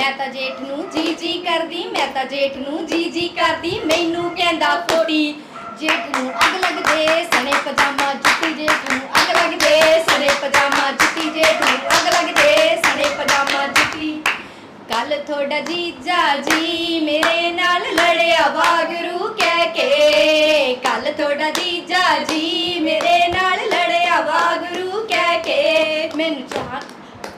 ਮੈਂ ਤਾਂ ਜੇਠ ਨੂੰ ਜੀ ਜੀ ਕਰਦੀ, ਮੈਂ ਤਾਂ ਜੇਠ ਨੂੰ ਜੀ ਜੀ ਕਰਦੀ, ਮੈਨੂੰ ਕਹਿੰਦਾ ਫੋੜੀ ਜੇਠ ਨੂੰ ਅੱਗ ਲੱਗਦੇ, ਸਣੇ ਪਜਾਮਾ ਜੁੱਤੀ ਜੇਠ ਨੂੰ ਅੱਗ ਲੱਗਦੇ, ਸਣੇ ਪਜਾਮਾ ਜੁੱਤੀ ਜੇਠ ਨੂੰ ਅੱਗ ਲੱਗਦੇ, ਸਣੇ ਪਜਾਮਾ ਜੁੱਤੀ। ਕੱਲ ਤੁਹਾਡਾ ਜੀਜਾ ਜੀ ਮੇਰੇ ਨਾਲ ਲੜਿਆ ਵਾਗਰੂ ਕਹਿ ਕੇ। ਕੱਲ ਤੁਹਾਡਾ ਜੀਜਾ ਜੀ ਮੇਰੇ ਨਾਲ ਲੜਿਆ ਵਾਗਰੂ ਕਹਿ ਕੇ। ਮੈਨੂੰ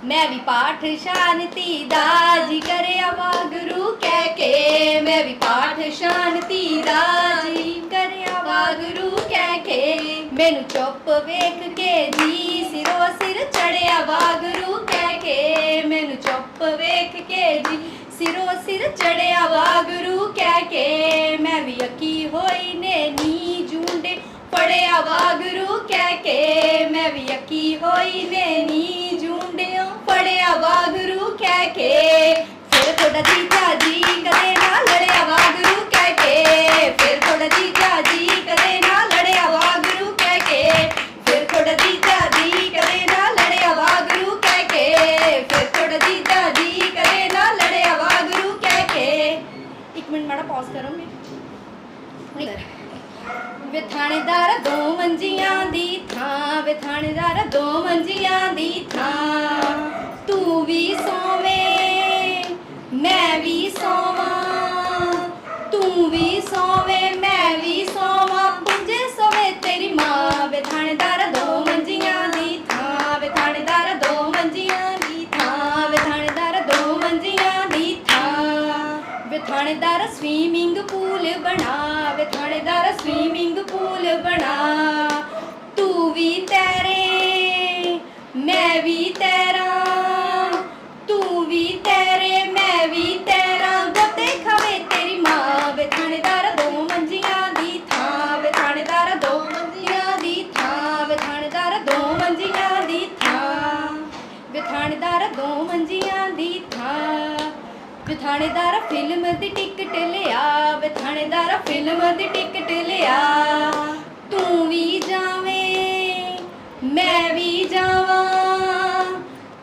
ਮੈਂ ਵੀ ਪਾਠ ਸ਼ਾਂਤੀ ਦਾ ਜੀ ਕਰਿਆ ਵਾਗਰੂ ਕਹਿ ਕੇ। ਮੈਂ ਵੀ ਪਾਠ ਸ਼ਾਂਤੀ ਦਾ ਜੀ ਕਰਿਆ ਵਾਗਰੂ ਕਹਿ ਕੇ। ਮੈਨੂੰ ਚੁੱਪ ਵੇਖ ਕੇ ਜੀ ਸਿਰੋ ਸਿਰ ਚੜਿਆ ਵਾਗਰੂ ਕਹਿ ਕੇ। ਮੈਨੂੰ ਚੁੱਪ ਵੇਖ ਕੇ ਜੀ ਸਿਰੋ ਸਿਰ ਚੜਿਆ ਵਾਗਰੂ ਕਹਿ ਕੇ। ਮੈਂ ਵੀ ਅੱਕੀ ਹੋਈ ਨੇ ਨੀ ਜੂੰਡੇ ਫੜਿਆ ਵਾਗਰੂ ਕਹਿ ਕੇ। ਮੈਂ ਵੀ ਅੱਕੀ ਹੋਈ ਨੇ ਨੀ ਕੇ ਫਿਰ ਤੁਹਾਡਾ ਜੀਜਾ ਜੀ ਕਦੇ ਨਾ ਲੜਿਆ ਵਾਗਰੂ ਕਹਿ ਕੇ ਫਿਰ ਤੁਹਾਡਾ ਜੀਜਾ ਜੀ ਕਦੇ ਨਾ ਲੜਿਆ ਵਾਗਰੂ ਕਹਿ ਕੇ ਫਿਰ ਤੁਹਾਡਾ ਜੀਜਾ ਜੀ ਕਦੇ ਨਾ ਲੜਿਆ ਵਾਗਰੂ ਕਹਿ ਕੇ ਫਿਰ ਤੁਹਾਡਾ ਜੀਜਾ ਜੀ ਕਦੇ ਨਾ ਲੜਿਆ ਵਾਗਰੂ ਕਹਿ ਕੇ। ਇੱਕ ਮਿੰਟ ਮਾੜਾ ਪੌਜ਼ ਕਰੋਗੇ ਵੇ ਥਾਣੇਦਾਰ ਦੋ ਮੰਜੀਆਂ ਦੀ ਥਾਂ ਵੇ ਥਾਣੇਦਾਰ ਦੋ ਮੰਜੀਆਂ ਦੀ ਥਾਂ ਤੂੰ ਵੀ ਸੋਵੇਂ ਤੂੰ ਵੀ ਸੋਵੇਂ, ਮੈਂ ਵੀ ਸੋਵਾਂ। ਪੁੰਜੇ ਸੋਵੇ ਤੇਰੀ ਮਾਂ, ਵੇ ਥਾਣੇਦਾਰ ਦੋ ਮੰਜੀਆਂ ਦੀ ਥਾਂ, ਵੇ ਥਾਣੇਦਾਰ ਦੋ ਮੰਜੀਆਂ ਦੀ ਥਾਂ, ਵੇ ਥਾਣੇਦਾਰ ਦੋ ਮੰਜੀਆਂ ਦੀ ਥਾਂ। ਵੇ ਥਾਣੇਦਾਰ ਸਵੀਮਿੰਗ ਪੂਲ ਬਣਾ, ਵੇ ਥਾਣੇਦਾਰ ਸਵੀਮਿੰਗ ਪੂਲ ਬਣਾ। ਤੂੰ ਵੀ ਤੈਰੇ, ਮੈਂ ਵੀ ਤੈਰਾਂ ਤੂੰ ਵੀ ਤੈਰੇ ਮੈਂ ਵੀ ਤੈਰਾਂ ਗੱਤੇ ਖਾਵੇ ਤੇਰੀ ਮਾਂ ਵੇ ਥਾਣੇਦਾਰ ਦੋ ਮੰਜੀਆਂ ਦੀ ਥਾਂ ਵੇ ਥਾਣੇਦਾਰ ਦੋ ਮੰਜੀਆਂ ਦੀ ਥਾਂ ਵੇ ਥਾਣੇਦਾਰ ਦੋ ਮੰਜੀਆਂ ਦੀ ਥਾਂ ਵੇ ਥਾਣੇਦਾਰ ਦੋ ਮੰਜੀਆਂ ਦੀ ਥਾਂ। ਵੇ ਥਾਣੇਦਾਰ ਫਿਲਮ ਦੀ ਟਿਕਟ ਲਿਆ ਵੇ ਥਾਣੇਦਾਰ ਫਿਲਮ ਦੀ ਟਿਕਟ ਲਿਆ। ਤੂੰ ਵੀ ਜਾਵੇਂ, ਮੈਂ ਵੀ ਜਾਵਾਂ।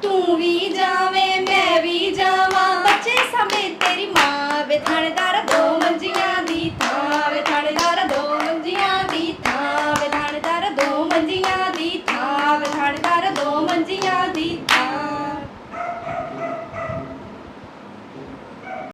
ਤੂੰ ਵੀ ਜਾਵੇਂ, ਮੈਂ ਵੀ ਜਾਵਾਂ। ਬੱਚੇ ਸਮੇਂ ਤੇਰੀ ਮਾਂ ਵੇ ਥਾਣੇਦਾਰ ਦੋ